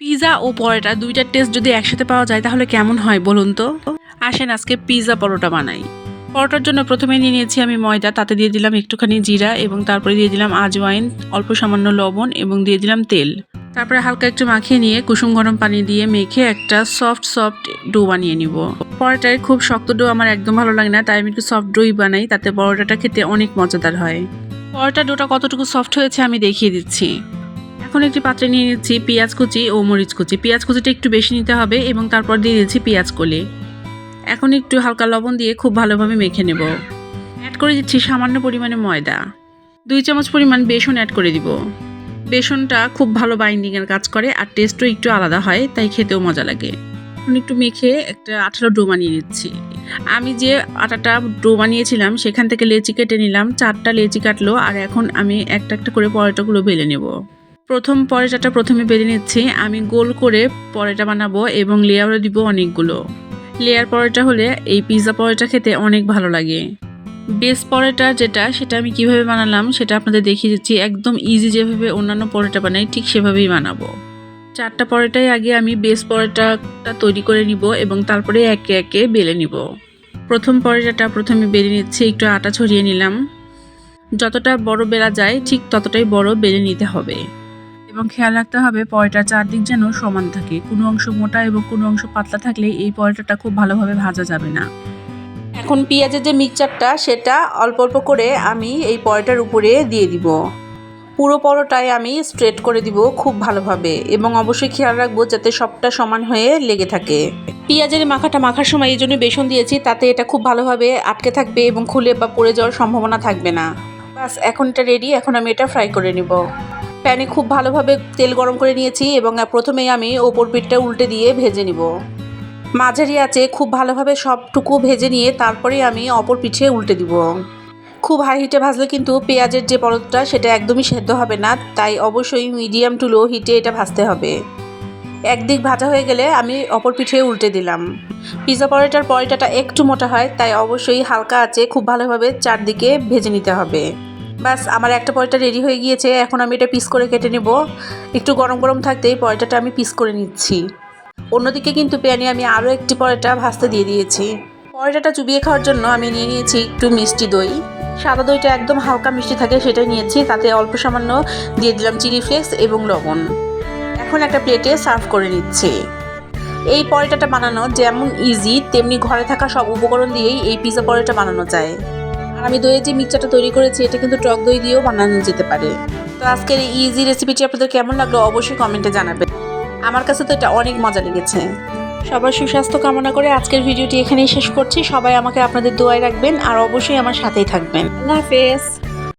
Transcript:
Pizza ও পরোটা দুইটার test যদি একসাথে পাওয়া যায়, তাহলে কেমন হয় বলুন তো? আসেন আজকে পিৎজা পরোটা বানাই। পরোটার জন্য প্রথমে নিয়ে নিয়েছি আমি ময়দা, তাতে দিয়ে দিলাম একটুখানি জিরা এবং তারপরে দিয়ে দিলাম আজওয়াইন, অল্প সামান্য লবণ এবং দিয়ে দিলাম তেল। তারপরে হালকা একটু মাখিয়ে নিয়ে কুসুম গরম পানি দিয়ে মেখে একটা সফট সফট ডো বানিয়ে নিব। পরোটায় খুব শক্ত ডো আমার একদম ভালো লাগে না, তাই আমি একটু সফট ডোই বানাই, তাতে পরোটাটা খেতে অনেক মজাদার হয়। পরোটা ডোটা কতটুকু সফট হয়েছে আমি দেখিয়ে দিচ্ছি। এখন একটি পাত্রে নিয়ে নিচ্ছি পেঁয়াজ কুচি ও মরিচ কুচি। পেঁয়াজ কুচিটা একটু বেশি নিতে হবে এবং তারপর দিয়ে দিচ্ছি পেঁয়াজ কলি। এখন একটু হালকা লবণ দিয়ে খুব ভালোভাবে মেখে নেব। অ্যাড করে দিচ্ছি সামান্য পরিমাণে ময়দা। দুই চামচ পরিমাণ বেসন অ্যাড করে দিব। বেসনটা খুব ভালো বাইন্ডিংয়ের কাজ করে আর টেস্টও একটু আলাদা হয়, তাই খেতেও মজা লাগে। এখন একটু মেখে একটা আঠালো ডো বানিয়ে নিচ্ছি। আমি যে আটাটা ডো বানিয়েছিলাম, সেখান থেকে লেচি কেটে নিলাম, চারটা লেচি কাটলো, আর এখন আমি একটা একটা করে পরোটাগুলো বেলে নেব। প্রথম পরোটাটা প্রথমে বেলে নিচ্ছি। আমি গোল করে পরোটা বানাবো এবং লেয়ারও দিব অনেকগুলো। লেয়ার পরোটা হলে এই পিৎজা পরোটা খেতে অনেক ভালো লাগে। বেস পরোটা যেটা, সেটা আমি কীভাবে বানালাম, সেটা আপনাদের দেখিয়ে দিচ্ছি। একদম ইজি যেভাবে অন্যান্য পরোটা বানাই, ঠিক সেভাবেই বানাবো। চারটা পরোটাই আগে আমি বেস পরোটাটা তৈরি করে নিব এবং তারপরে একে একে বেলে নিব। প্রথম পরোটাটা প্রথমে বেলে নিচ্ছি, একটু আটা ছড়িয়ে নিলাম। যতটা বড় বেলা যায়, ঠিক ততটাই বড় বেলে নিতে হবে। এবং খেয়াল রাখতে হবে পরোটার চারদিক যেন সমান থাকে। কোনো অংশ মোটা এবং কোনো অংশ পাতলা থাকলে এই পরোটাটা খুব ভালোভাবে ভাজা যাবে না। এখন পেঁয়াজের যে মিক্সচারটা, সেটা অল্প অল্প করে আমি এই পরোটার উপরে দিয়ে দিব। পুরো পরোটায় আমি স্ট্রেট করে দিব খুব ভালোভাবে এবং অবশ্যই খেয়াল রাখব যাতে সবটা সমান হয়ে লেগে থাকে। পেঁয়াজের মাখাটা মাখার সময় এই জন্য বেসন দিয়েছি, তাতে এটা খুব ভালোভাবে আটকে থাকবে এবং খুলে বা পড়ে যাওয়ার সম্ভাবনা থাকবে না। বাস, এখন এটা রেডি এখন আমি এটা ফ্রাই করে নিব। প্যানে খুব ভালোভাবে তেল গরম করে নিয়েছি এবং প্রথমেই আমি ওপর পিঠটা উল্টে দিয়ে ভেজে নিব। মাঝারি আছে খুব ভালোভাবে সবটুকু ভেজে নিয়ে তারপরে আমি অপর পিঠে উল্টে দিব। খুব হাই হিটে ভাজলে কিন্তু পেঁয়াজের যে পরতটা সেটা একদমই সেদ্ধ হবে না, তাই অবশ্যই মিডিয়াম টু লো হিটে এটা ভাজতে হবে। একদিক ভাজা হয়ে গেলে আমি অপর পিঠে উল্টে দিলাম। পিৎজা পরোটার পরোটাটা একটু মোটা হয়, তাই অবশ্যই হালকা আছে খুব ভালোভাবে চারদিকে ভেজে নিতে হবে। বাস আমার একটা পরোটা রেডি হয়ে গিয়েছে, এখন আমি এটা পিস করে কেটে নেব। একটু গরম গরম থাকতেই পরোটাটা আমি পিস করে নিচ্ছি। অন্যদিকে কিন্তু প্যানে আমি আরও একটি পরোটা ভাজতে দিয়ে দিয়েছি। পরোটাটা চুবিয়ে খাওয়ার জন্য আমি নিয়ে নিয়েছি একটু মিষ্টি দই। সাদা দইটা একদম হালকা মিষ্টি থাকে, সেটাই নিয়েছি। তাতে অল্প সামান্য দিয়ে দিলাম চিলি ফ্লেক্স এবং লবণ। এখন একটা প্লেটে সার্ভ করে নিচ্ছি। এই পরোটাটা বানানো যেমন ইজি তেমনি ঘরে থাকা সব উপকরণ দিয়েই এই পিৎজা পরোটা বানানো যায়। আর আমি দইয়ের যে মিক্সচারটা তৈরি করেছি, এটা কিন্তু টক দই দিয়েও বানানো যেতে পারে। তো আজকের এই ইজি রেসিপিটি আপনাদের কেমন লাগল অবশ্যই কমেন্টে জানাবেন। আমার কাছে তো এটা অনেক মজা লেগেছে। সবার সুস্বাস্থ্য কামনা করে আজকের ভিডিওটি এখানেই শেষ করছি। সবাই আমাকে আপনাদের দোয়ায় রাখবেন আর অবশ্যই আমার সাথেই থাকবেন। আল্লাহ হাফেজ।